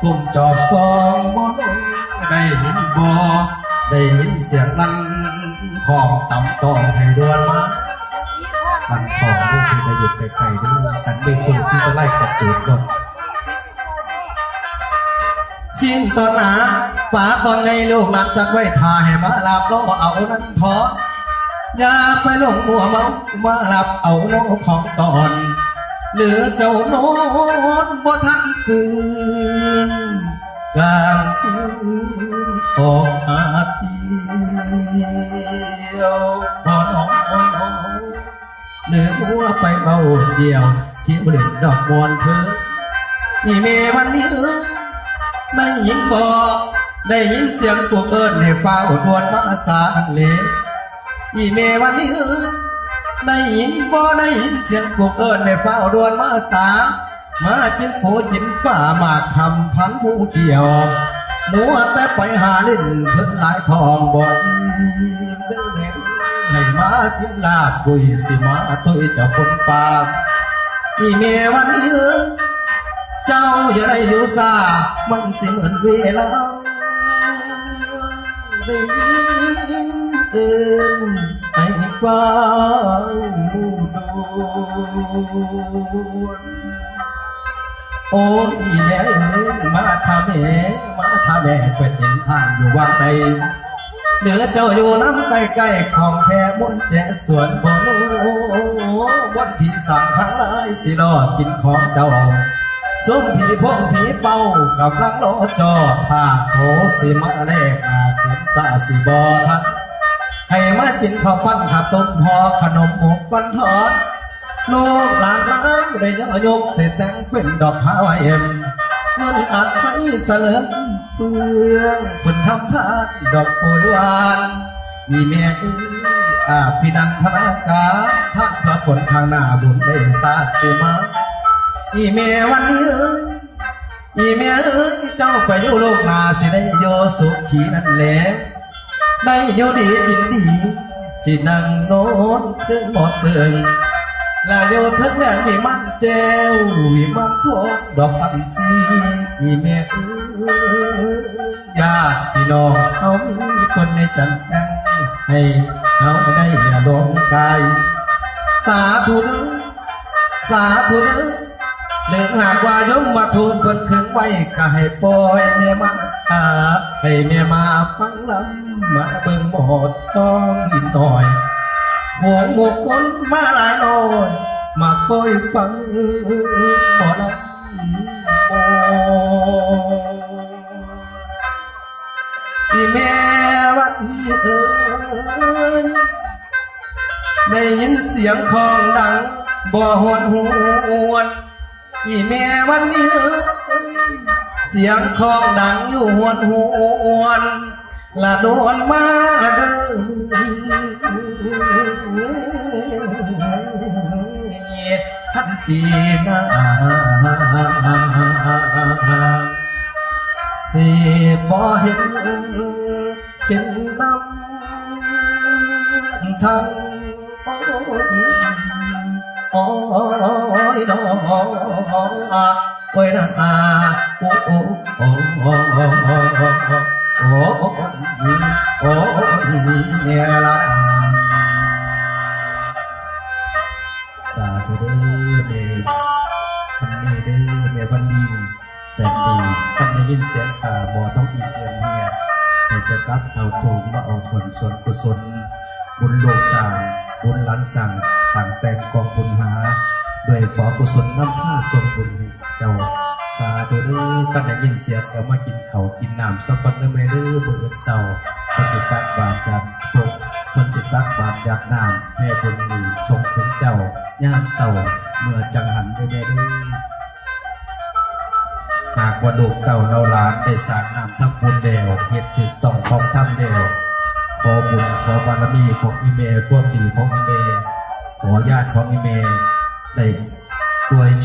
กลุ่มจอบซองบนได้ยินบอได้ยินเสียงนั้นของต่ำต่อให้ดวนมามันของลูกที่จะหยุดไปไกลด้วยกันไม่คุณที่จะไล่กระตูดรถสิ้นตอนหนาป่าตอนในลูกนัดจัดไว้ทาให้มาลาบล้อเอานั้นทออย่าไปหลงมัวเมามาหลับเอาโนของตอนเหลือเจ้านอนบ่ทัน คืนกลางคืนออกหาเที่ยวบ่น้องเหลือหัวไปเบาเจียวเที่บริดดอกมวนเธอนี่เมวันนี้ได้ยินบ่ได้ยินเสียงพวเอิญให้เฝ้าดวนมาสาเลอีเมวันนี้ได้ยินบ่ได้ยินเสียงพวเอิญในเฝ้าดวนมาสา มาจินโผจินป่ามาคำพันผู้เกี่ยวมัวแต่ไปหาล่นเพิ่นหลายทองบ่อีเด้อแม่ให้มาสิลาบุยสิมาตุยเจ้าคนปากอีเมวันนี้เจ้าอย่าได้อยู่ซามันสิเหมือนเวลาได้ยินเอินให้ฟังมูดวน โอ้ยแม่เอ้ยมาทำแม่มาทำแม่เป็ดเห็นทางอยู่ว่างใดเหลือเจ้าอยู่น้ำใกล้ๆของแค่บนแจสวนบ่วันที่สามครั้งหลายสิรอกินของเจ้าส้มผีพงผีเป่ากับลังโลจอท่าโขสิมาแรกอาขุนสาสิบอทันให้มากินข้าวปั้นข้าวต้มห่อขนมหมกปั้นทอด ลูกหลานร้านได้ยอยกเสแต่งเป็นดอกพาวเอ็มเงินอัดให้เสลิมเฟืองผลทำทานดอกโปรยวานมีแม่เอ้ยอาพินันทนาการท่านพระผลทางหน้าบุญได้สาดสิมาอีเมวันนี้เอ้ยอีเมเอ้ยเจ้าไปอยู่โลกนาสิได้โยสุขีนั่นแหละได้โยดียินดีสินั่งโน้นเครื่องหมดเตือง ลายโยทั้งแดนวิมันเจววิมันทองดอกสันสีอีเมเอ้ยาพี่น้องเขามีคนในจันทร์ให้เขาได้อย่าลงกายสาธุเด้อสาธุเด้อเลือหากว่ายมมาทูลเพิ่นขึ้นไว้ก็ให้ปล่อยแม่มาหาให้แม่มาฟังลำมาเบิ่งบทต้องหินหน่อย หัวหมกคนมาหลายนอยมาคอยฟังบ่ลำบ่ที่แม่วันนี้เอ้ยได้ยินเสียงของดังบ่หวนหวนอีแม่วันนี้เสียงของดังอยู่หวนหวน ละโดนมาเด้อพันปีหน้าสิบ่เห็นเห็นน้ำทางโอ้ยโอ้ยน้องโอ้ยนะโอ้โอ้โอ้ โอ้โอ้โอ้โอ้โอ้โอ้เมียละสาธุเด้อเด้อพันนี้เด้อเมียพันดีแสนดีท่านได้ยินเสียงข่าบ่ต้องอีกเดือนเมียให้จะกลับเอาถูกมาเอาผลส่วนกุศล บุญโลกสร้างบุญหล้านสั่งต่างแต่งกองบุญหา ด้วยขอกุศลน้ำผ้าทรงบุญเจ้า สาธุเด้อกันได้ยินเสียงก็มากินเขากินน้ำสักวันเด้อแม่เด้อบื่อเศร้าคนจิตตักบาตรจากพวกคนจิตตักบาตรจากน้ำให้บุญหนีทรงถึงเจ้าย่ามเศร้าเมื่อจังหันเด้อแม่เด้อหากว่าลูกเต่าเราหลานได้สร้างน้ำทั้งบุญเดวเหตุถึกต้องของทำเดวขอบุญขอบารมีของอีเมพวกดีของอีเมขอญาติของอีเมได้ช่วยช่ว